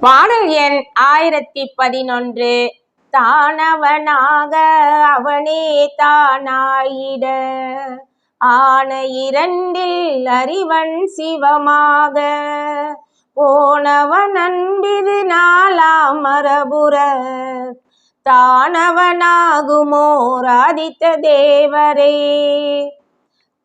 பாடல் எண் ஆயிரத்தி பதினொன்று. தானவனாக அவனே தானாயிட. ஆன இரண்டில் அறிவன் சிவமாக. போனவன் அன்பிது நாலாம் மரபுற. தானவனாகுமோர் ஆதித்த தேவரே.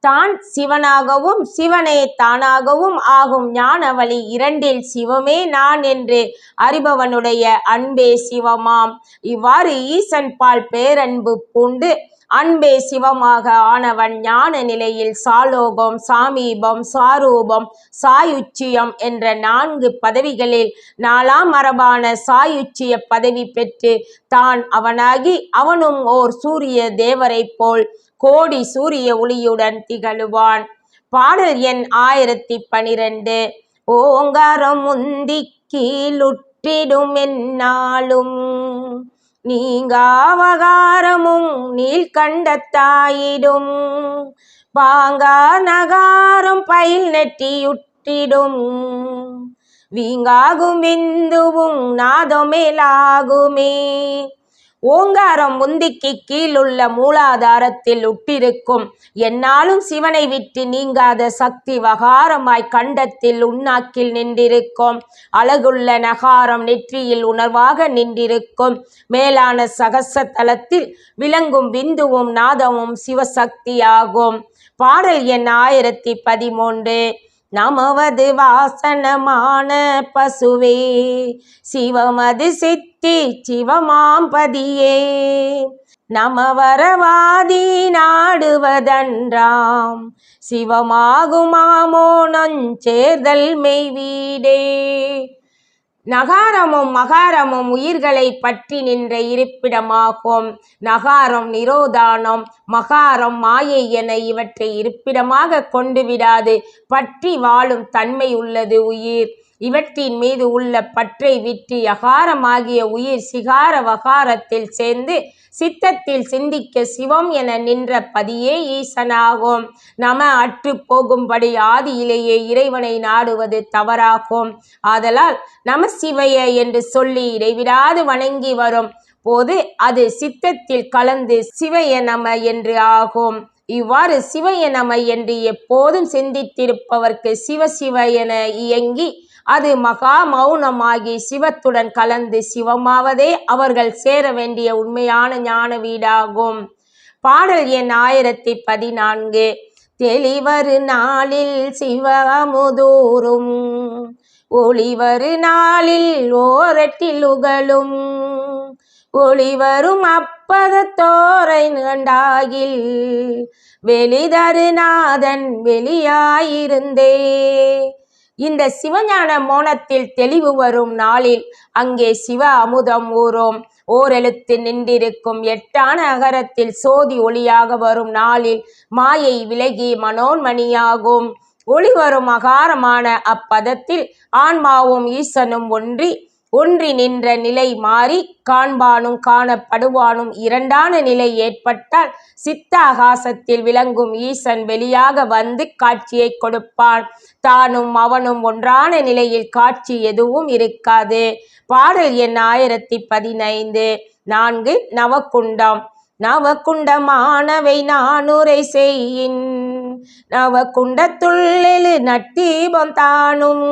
தான் சிவனாகவும் சிவனே தானாகவும் ஆகும் ஞான வழி இரண்டில் சிவமே நான் என்று அறிபவனுடைய அன்பே சிவமாம். இவ்வாறு ஈசன் பால் பேரன்பு பூண்டு அன்பே சிவமாக ஆனவன் ஞான நிலையில் சாலோகம் சாமீபம் சாரூபம் சாயுச்சியம் என்ற நான்கு பதவிகளில் நாலாம் மரபான சாயுச்சிய பதவி பெற்று தான் அவனாகி அவனும் ஓர் சூரிய தேவரைப் போல் கோடி சூரிய ஒளியுடன் திகழுவான். பாடல் எண் ஆயிரத்தி பனிரெண்டு. ஓங்காரம் முந்தி கீழுற்றிடும் என்னாலும் நீங்காவகாரமும் நீள்கண்டத்தாயிடும் பாங்கா நகாரம் பயில் நெட்டியுற்றிடும் வீங்காகும் விந்துவும் நாதமேலாகுமே ஓங்காரம் முந்திக்கு கீழுள்ள மூலாதாரத்தில் உட்டிருக்கும். என்னாலும் சிவனை விட்டு நீங்காத சக்தி வகாரமாய் கண்டத்தில் உண்ணாக்கில் நின்றிருக்கும். அழகுள்ள நகாரம் நெற்றியில் உணர்வாக நின்றிருக்கும். மேலான சகச தலத்தில் விளங்கும் விந்துவும் நாதமும் சிவசக்தியாகும். பாடல் எண் ஆயிரத்தி பதிமூன்று. நமவது வாசனமான பசுவே சிவமது சித்தி சிவமாம்பதியே. நமவரவாதி நாடுவதன்றாம் சிவமாகுமாமோ நஞ்சேர்தல் மெய்வீடே. நகாரமும் மகாரமும் உயிர்களை பற்றி நின்ற இருப்பிடமாகும். நகாரம் நிரோதானம் மகாரம் மாயை என இவற்றை இருப்பிடமாக கொண்டு விடாது. பற்றி வாழும் தன்மை உள்ளது உயிர். இவற்றின் மீது உள்ள பற்றை விற்று யகாரமாகிய உயிர் சிகார வகாரத்தில் சேர்ந்து சித்தத்தில் சிந்திக்க சிவம் என நின்ற பதியே ஈசனாகும். நம அற்று போகும்படி ஆதியிலேயே இறைவனை நாடுவது தவறாகும். ஆதலால் நம சிவைய என்று சொல்லி இடைவிடாது வணங்கி வரும் போது அது சித்தத்தில் கலந்து சிவைய நம என்று ஆகும். இவ்வாறு சிவைய நம என்று எப்போதும் சிந்தித்திருப்பவர்க்கு சிவ சிவ என இயங்கி அது மகா மௌனமாகி சிவத்துடன் கலந்து சிவமாவதே அவர்கள் சேர வேண்டிய உண்மையான ஞான வீடாகும். பாடல் எண் ஆயிரத்தி பதினான்கு. தெளிவரு நாளில் சிவமுதூரும். ஒளிவரு நாளில் ஓரட்டில் உகழும் ஒளிவரும் அப்பதத்தோரை கண்டாகில் வெளிதருநாதன் வெளியாயிருந்தே. இந்த சிவஞான மோனத்தில் தெளிவு வரும் நாளில் அங்கே சிவ அமுதம் ஊறும். ஓரெழுத்து நின்றிருக்கும் எட்டான அகரத்தில் சோதி ஒளியாக வரும் நாளில் மாயை விலகி மனோன்மணியாகும். ஒளி வரும் அகாரமான அப்பதத்தில் ஆன்மாவும் ஈசனும் ஒன்றி ஒன்றி நின்ற நிலை மாறி காண்பானும் காணப்படுவானும் இரண்டான நிலை ஏற்பட்டால் சித்த ஆகாசத்தில் விளங்கும் ஈசன் வெளியாக வந்து காட்சியை கொடுப்பான். தானும் அவனும் ஒன்றான நிலையில் காட்சி எதுவும் இருக்காது. பாடல் எண் ஆயிரத்தி பதினைந்து. நான்கு நவக்குண்டம் நவக்குண்டமானவை நானுரை செய்யின். நவக்குண்டத்துள்ளே நட்டீபம் தானும்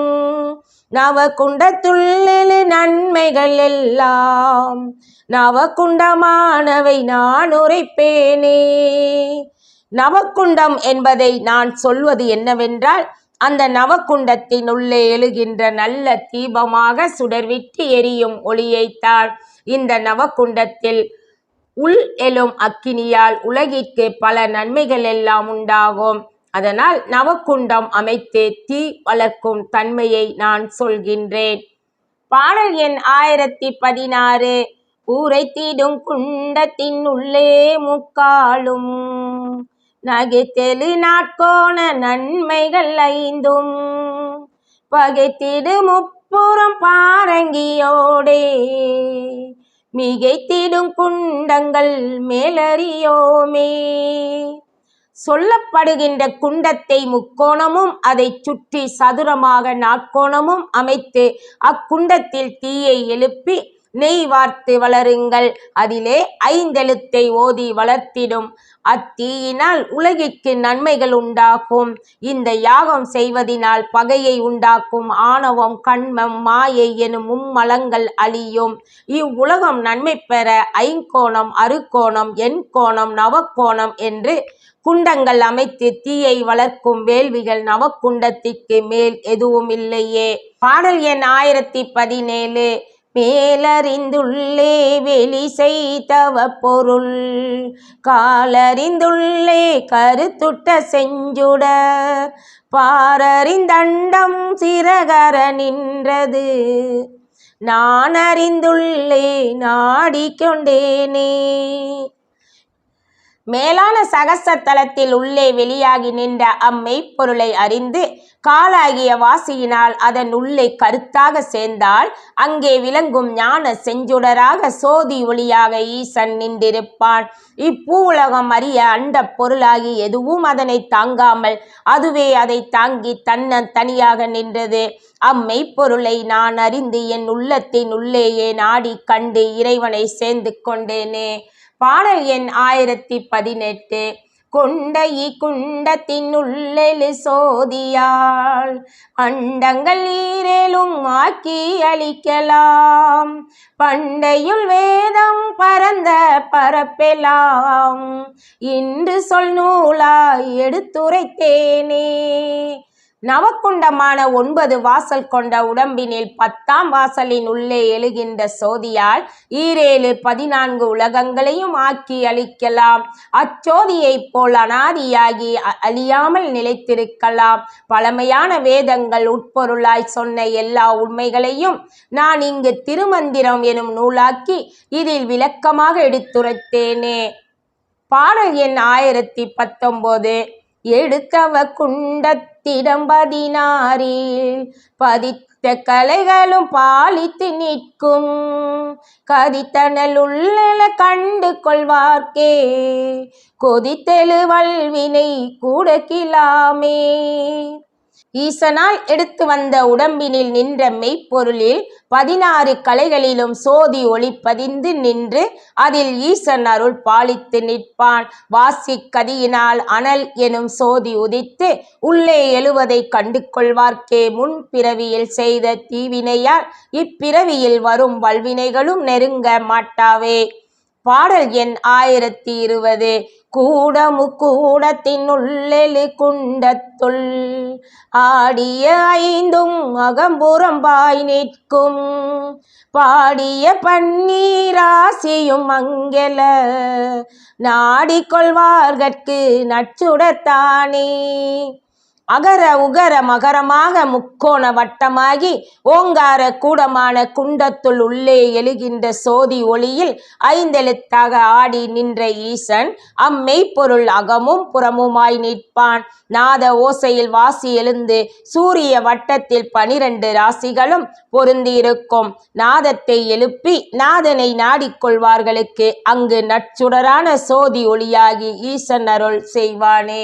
நவகுண்டத்துள்ளெழு நன்மைகள் எல்லாம் நவகுண்டமானவை நான் உரைப்பேனே. நவக்குண்டம் என்பதை நான் சொல்வது என்னவென்றால் அந்த நவக்குண்டத்தின் உள்ளே எழுகின்ற நல்ல தீபமாக சுடர்விட்டு எரியும் ஒளியைத்தான் இந்த நவக்குண்டத்தில் உள் எழும் அக்கினியால் உலகிற்கு பல நன்மைகள் எல்லாம் உண்டாகும். அதனால் நவக்குண்டம் அமைத்து தீ வளர்க்கும் தன்மையை நான் சொல்கின்றேன். பாடல் எண் ஆயிரத்தி பதினாறு. ஊரை தீடும் குண்டத்தின் உள்ளே முக்காலும் நகைத்தெழு நாட்கோண நன்மைகள் ஐந்தும். பகைத்திடு முப்புறம் பாரங்கியோடே மிகைத்திடும் குண்டங்கள் மேலறியோமே. சொல்லப்படுகின்ற குண்டத்தை முக்கோணமும் அதைச் சுற்றி சதுரமாக நாற்கோணமும் அமைத்து அக்குண்டத்தில் தீயை எழுப்பி நெய் வார்த்து வளருங்கள். அதிலே ஐந்தெழுத்தை ஓதி வளர்த்திடும். அத்தீயினால் உலகிற்கு நன்மைகள் உண்டாகும். இந்த யாகம் செய்வதினால் பகையை உண்டாக்கும். ஆணவம் கண்மம் மாயை எனும் மும்மலங்கள் அழியும். இவ்வுலகம் நன்மை பெற ஐங்கோணம் அறுகோணம் எண்கோணம் நவக்கோணம் என்று குண்டங்கள் அமைத்து தீயை வளர்க்கும் வேள்விகள் நவக்குண்டத்திற்கு மேல் எதுவும் இல்லையே. பாடல் எண் ஆயிரத்தி பதினேழு. மேலறிந்துள்ளே வெளி செய்தவ பொருள். காலறிந்துள்ளே கருத்துட்ட செஞ்சுட. பாரறிந்தண்டம் சிறகர நின்றது. நான் அறிந்துள்ளே நாடிக்கொண்டேனே. மேலான சகசத்தலத்தில் உள்ளே வெளியாகி நின்ற அம்மெய்ப்பொருளை அறிந்து காலாகிய வாசியினால் அதன் உள்ளே கருத்தாக சேர்ந்தால் அங்கே விளங்கும் ஞான செஞ்சுடராக சோதி ஒளியாக ஈசன் நின்றிருப்பான். இப்பூவுலகம் அறிய அண்ட பொருளாகி எதுவும் அதனை தாங்காமல் அதுவே அதை தாங்கி தன்ன தனியாக நின்றது. அம்மெய்ப்பொருளை நான் அறிந்து என் உள்ளத்தின் உள்ளேயே நாடி கண்டு இறைவனை சேர்ந்து கொண்டேனே. பாடல் எண் ஆயிரத்தி பதினெட்டு. கொண்டை குண்டத்தின் உள்ளெழு சோதியால் அண்டங்கள் ஈரேலும் ஆக்கி அளிக்கலாம் பண்டையுள் வேதம் பரந்த பரப்பெலாம் இன்று சொல் நூலாய் எடுத்துரைத்தேனே. நவக்குண்டமான ஒன்பது வாசல் கொண்ட உடம்பினில் பத்தாம் வாசலின் உள்ளே எழுகின்ற சோதியால் ஈரேழு பதினான்கு உலகங்களையும் ஆக்கி அளிக்கலாம் அச்சோதியைப் போல் அனாதியாகி அழியாமல் நிலைத்திருக்கலாம். பழமையான வேதங்கள் உட்பொருளாய் சொன்ன எல்லா உண்மைகளையும் நான் இங்கு திருமந்திரம் எனும் நூலாக்கி இதில் விளக்கமாக எடுத்துரைத்தேனே. பாடல் எண் ஆயிரத்தி பத்தொம்போது. எடுத்தவ குண்டத்திடம் பதினாறில் பதித்த கலைகளும் பாலித்து நிற்கும். கதித்தனல் உள்ள கண்டு கொள்வார்க்கே. கொதித்தெழு வல்வினை கூட கிலாமே ஈசனால் எடுத்து வந்த உடம்பினில் நின்ற மெய்ப்பொருளில் பதினாறு கலைகளிலும் சோதி ஒளி பதிந்து நின்று அதில் ஈசன் அருள் பாலித்து நிற்பான். வாசி கதியினால் அனல் எனும் சோதி உதித்து உள்ளே எழுவதை கண்டு கொள்வார்க்கே முன் பிறவியில் செய்த தீவினையால் இப்பிறவியில் வரும் வல்வினைகளும் நெருங்க மாட்டாவே. பாடல் எண் ஆயிரத்தி இருபது. கூடமு கூடத்தின் குண்டத்துள் ஆடிய ஐந்தும் அகம்புறம்பாய் நிற்கும். பாடிய பன்னீராசியும் மங்கெல நாடிக்கொள்வார்கட்கு நச்சுடத்தானே. அகர உகர மகரமாக முக்கோண வட்டமாகி ஓங்கார கூடமான குண்டத்துள் உள்ளே எழுகின்ற சோதி ஒளியில் ஐந்தெழுத்தாக ஆடி நின்ற ஈசன் அம்மெய்ப்பொருள் அகமும் புறமுமாய் நிற்பான். நாத ஓசையில் வாசி எழுந்து சூரிய வட்டத்தில் பனிரெண்டு ராசிகளும் பொருந்தியிருக்கும். நாதத்தை எழுப்பி நாதனை நாடிக்கொள்வார்களுக்கு அங்கு நற்சுடரான சோதி ஒளியாகி ஈசன் அருள் செய்வானே.